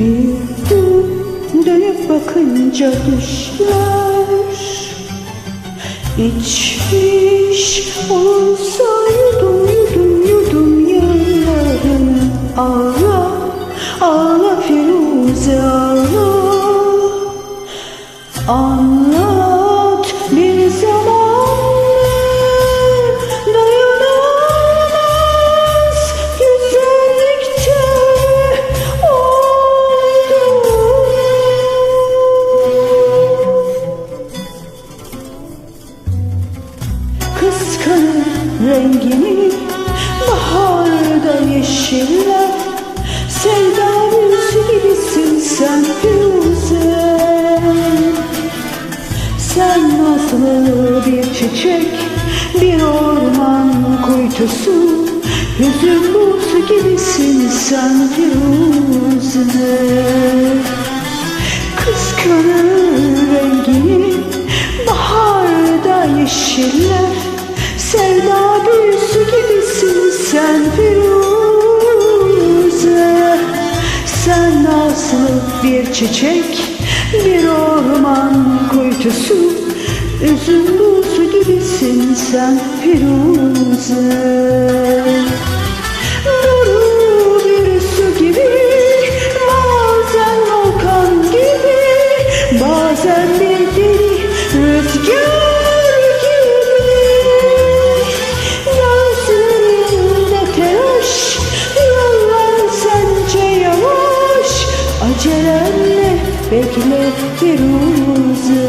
Gün dönüp bakınca düşler. İçmiş olsaydım yeşiller Sevda büyüsü gibisin sen Firuze Sen nazlı bir çiçek bir orman kuytusu Hüzün buzu gibisin sen Firuze Nazlı bir çiçek bir orman kuytusu. Üzüm buzu gibisin sen Firuze. Duru bir su gibi Bazen volkan gibi Bazen bekle Firuze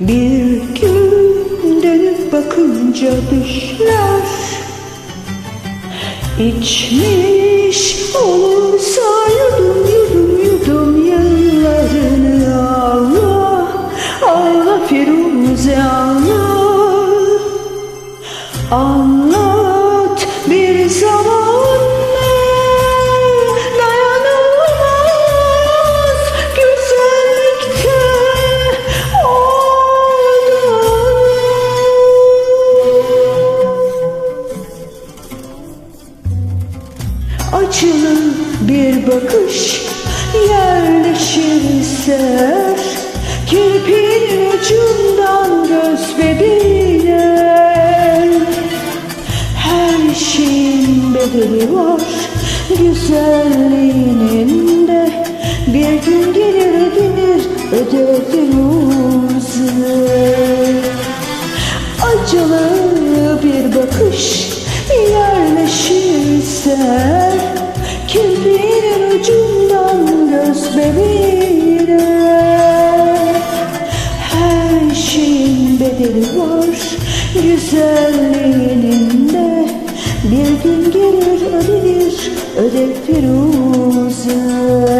Bir gün dönüp bakınca düşler. İçmiş olursa yudum yudum yudum yıllarını ağla Ağla Firuze ağla. Anlat bir zamanlar Acılı bir bakış yerleşirse Kirpinin ucundan göz bebeğine Her şeyin bedeli var Güzelliğinin bebeğine Her şeyin bedeli var Güzelliğinin de Bir gün gelir ödenir öde Firuze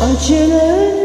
Acele